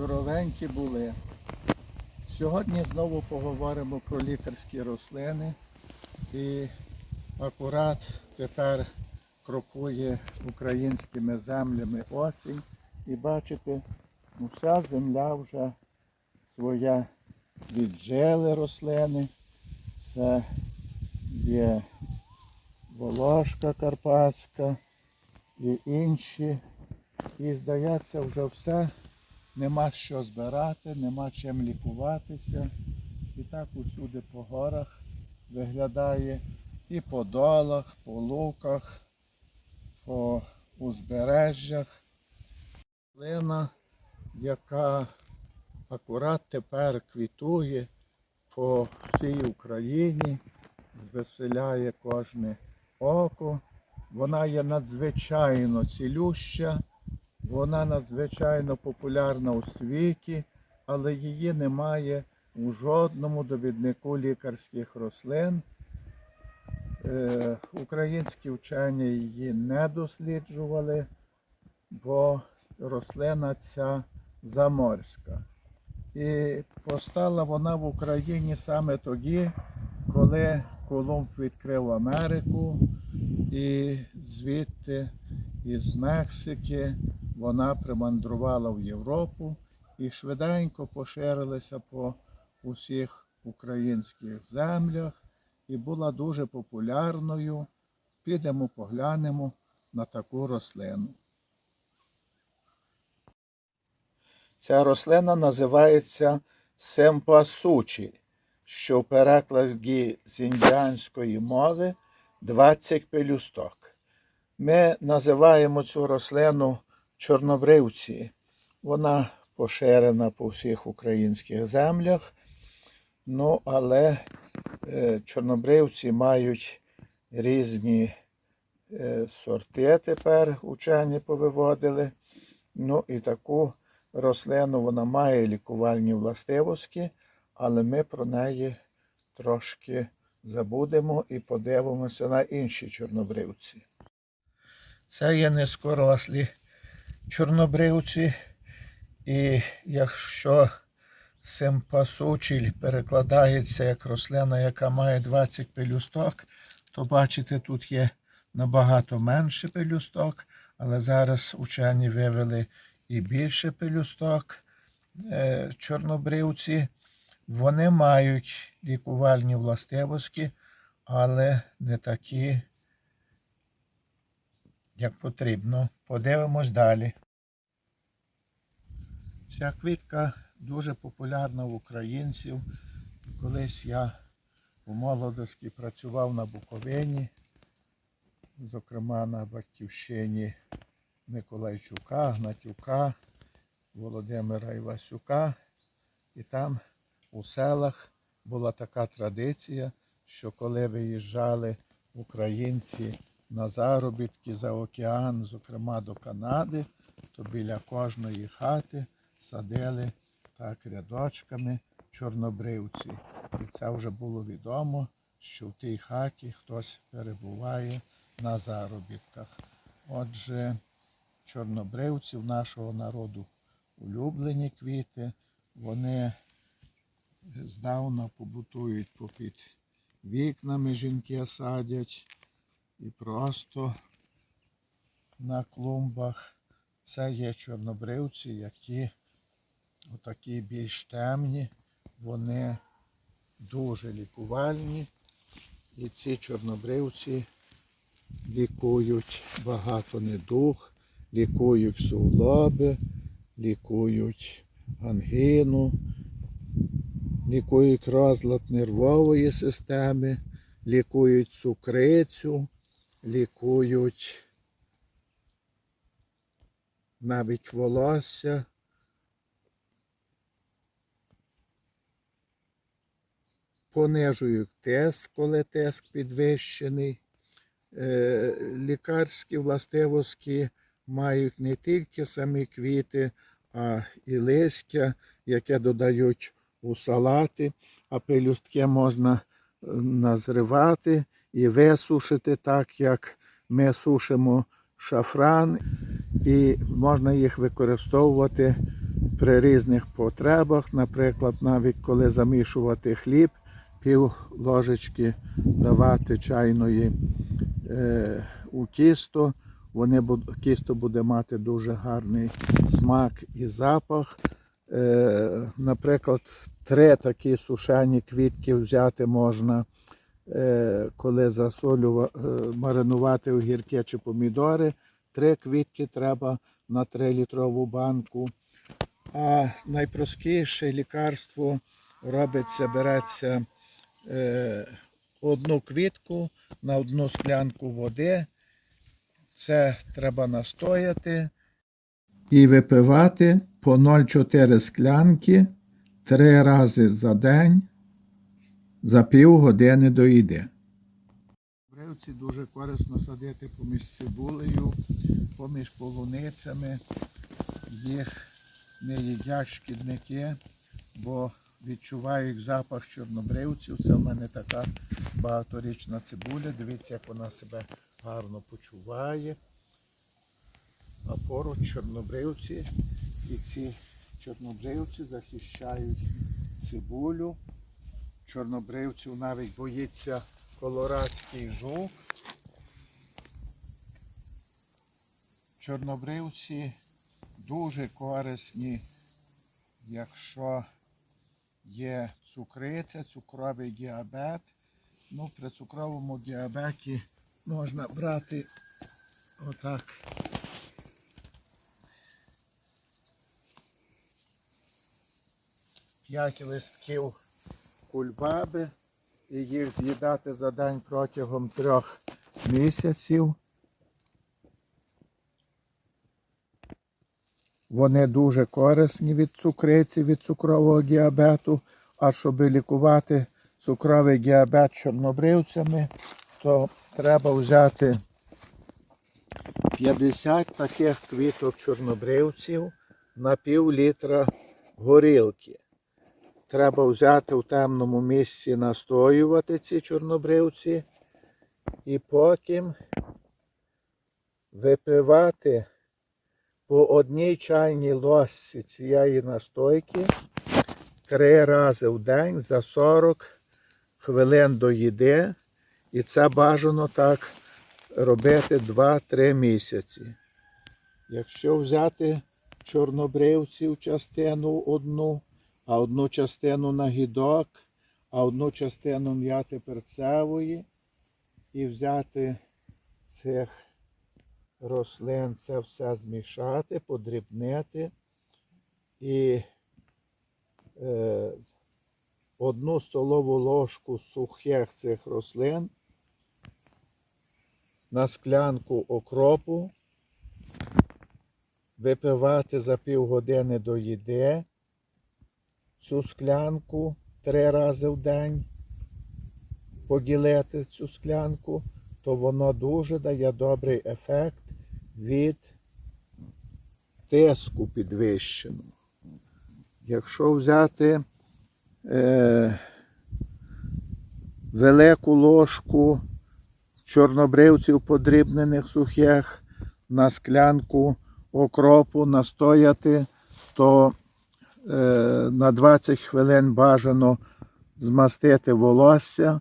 здоровенькі були. Сьогодні знову поговоримо про лікарські рослини. І акурат тепер крокує українськими землями осінь. І бачите, ну, вся земля вже своя віджили рослини. Це є волошка карпатська і інші. І здається, вже все, нема що збирати, нема чим лікуватися. І так усюди по горах виглядає і по долах, по луках, по узбережжях. Лина, яка акурат тепер квітує по всій Україні, звеселяє кожне око. Вона є надзвичайно цілюща, вона надзвичайно популярна у світі, але її немає у жодному довіднику лікарських рослин. Е, Українські вчені її не досліджували, бо рослина ця заморська. І постала вона в Україні саме тоді, коли Колумб відкрив Америку, і звідти із Мексики вона примандрувала в Європу і швиденько поширилася по усіх українських землях і була дуже популярною. Підемо поглянемо на таку рослину. Ця рослина називається семпасучі, що в перекладі з індіанської мови 20 пелюсток. Ми називаємо цю рослину чорнобривці. Вона поширена по всіх українських землях. Ну, але е, чорнобривці мають різні е, сорти тепер учені повиводили. Ну і таку рослину вона має лікувальні властивості, але ми про неї трошки забудемо і подивимося на інші чорнобривці. Це є низькорослі чорнобривці, і якщо симпасучіль перекладається як рослина, яка має 20 пелюсток, то бачите, тут є набагато менше пелюсток, але зараз учені вивели і більше пелюсток е, чорнобривці. Вони мають лікувальні властивості, але не такі, як потрібно. Подивимось далі. Ця квітка дуже популярна в українців. Колись я у молодості працював на Буковині, зокрема на батьківщині Миколайчука, Гнатюка, Володимира Івасюка. І там у селах була така традиція, що коли виїжджали українці на заробітки за океан, зокрема до Канади, то біля кожної хати садили так рядочками чорнобривці. І це вже було відомо, що в тій хаті хтось перебуває на заробітках. Отже, чорнобривці в нашого народу улюблені квіти, вони здавна побутують попід вікнами жінки садять і просто на клумбах. Це є чорнобривці, які отакі більш темні, вони дуже лікувальні. І ці чорнобривці лікують багато недуг, лікують суглоби, лікують ангину, лікують розлад нервової системи, лікують цукрицю, лікують навіть волосся. Понижують тиск, коли тиск підвищений. Е, Лікарські властивості мають не тільки самі квіти, а і листя, яке додають у салати, а пелюстки можна е, назривати і висушити так, як ми сушимо шафран, і можна їх використовувати при різних потребах, наприклад, навіть коли замішувати хліб, пів ложечки давати чайної е, у тісто. Вони тісто буде мати дуже гарний смак і запах. Е, наприклад, три такі сушені квітки взяти можна, коли засолюва, е, маринувати огірки чи помідори. Три квітки треба на 3-літрову банку. А найпростіше лікарство робиться, береться е, одну квітку на одну склянку води. Це треба настояти і випивати по 0,4 склянки три рази за день за пів години до їди. Дуже корисно садити поміж цибулею, поміж полуницями. Їх не їдять шкідники, бо відчувають запах чорнобривців. Це в мене така багаторічна цибуля. Дивіться, як вона себе гарно почуває. А поруч чорнобривці і ці чорнобривці захищають цибулю. Чорнобривців навіть боїться колорадський жук. Чорнобривці дуже корисні, якщо є цукриця, цукровий діабет. Ну, при цукровому діабеті можна брати отак. П'ять листків кульбаби і їх з'їдати за день протягом трьох місяців. Вони дуже корисні від цукриці, від цукрового діабету. А щоб лікувати цукровий діабет чорнобривцями, то треба взяти 50 таких квіток чорнобривців на пів літра горілки. Треба взяти в темному місці, настоювати ці чорнобривці і потім випивати по одній чайній ложці цієї настойки три рази в день за 40 хвилин до їди. І це бажано так робити 2-3 місяці. Якщо взяти чорнобривців частину одну, а одну частину на гідок, а одну частину м'яти перцевої і взяти цих рослин, це все змішати, подрібнити і е, одну столову ложку сухих цих рослин на склянку окропу, випивати за півгодини до їди цю склянку три рази в день, поділити цю склянку, то воно дуже дає добрий ефект від тиску підвищеного. Якщо взяти е, велику ложку чорнобривців подрібнених сухих на склянку окропу настояти, то на 20 хвилин бажано змастити волосся,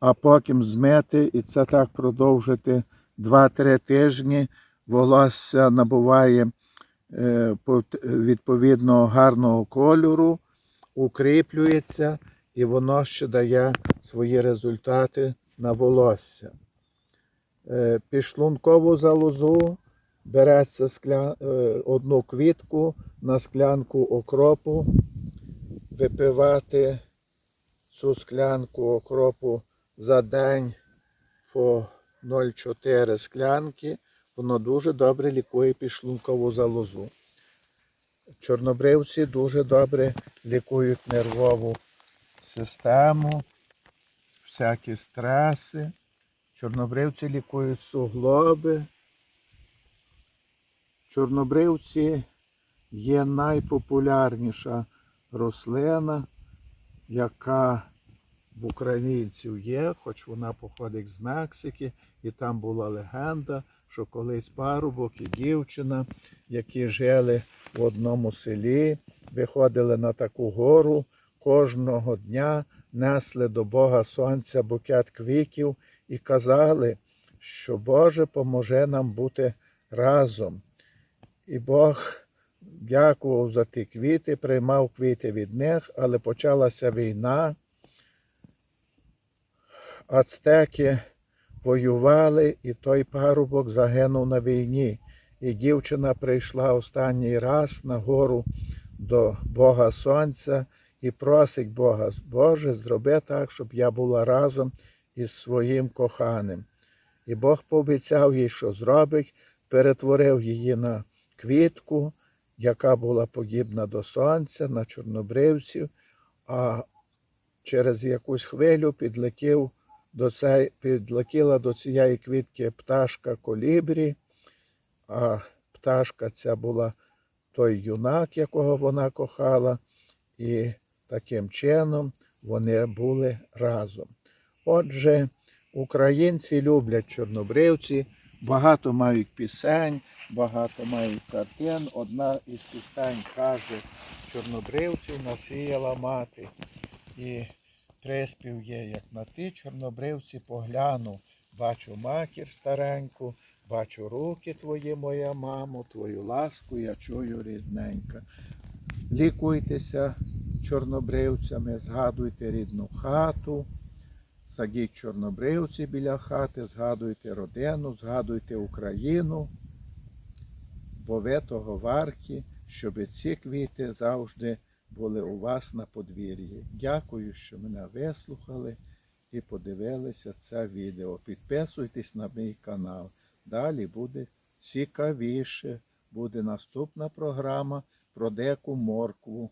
а потім змити і це так продовжити 2-3 тижні. Волосся набуває е, відповідно гарного кольору, укріплюється і воно ще дає свої результати на волосся. Е, Підшлункову залозу береться скля... е, одну квітку на склянку окропу, випивати цю склянку окропу за день по 0,4 склянки. Воно дуже добре лікує підшлункову залозу. Чорнобривці дуже добре лікують нервову систему, всякі стреси. Чорнобривці лікують суглоби. Чорнобривці є найпопулярніша рослина, яка в українців є, хоч вона походить з Мексики, і там була легенда, що колись парубок і дівчина, які жили в одному селі, виходили на таку гору кожного дня, несли до Бога Сонця букет квітів і казали, що Боже поможе нам бути разом. І Бог дякував за ті квіти, приймав квіти від них, але почалася війна. Ацтеки воювали, і той парубок загинув на війні. І дівчина прийшла останній раз на гору до Бога Сонця і просить Бога, Боже, зроби так, щоб я була разом із своїм коханим. І Бог пообіцяв їй, що зробить, перетворив її на квітку, яка була подібна до сонця, на чорнобривців, а через якусь хвилю підлетів до цей, підлетіла до цієї квітки пташка колібрі, а пташка ця була той юнак, якого вона кохала, і таким чином вони були разом. Отже, українці люблять чорнобривці, багато мають пісень, багато мають картин. Одна із пісень каже, чорнобривців насіяла мати. І приспів є, як на ти, чорнобривці погляну. Бачу макір стареньку, бачу руки твої, моя мамо, твою ласку я чую рідненька. Лікуйтеся чорнобривцями, згадуйте рідну хату, садіть чорнобривці біля хати, згадуйте родину, згадуйте Україну, бо ви того варті, щоб ці квіти завжди були у вас на подвір'ї. Дякую, що мене вислухали і подивилися це відео. Підписуйтесь на мій канал. Далі буде цікавіше. Буде наступна програма про деку моркву.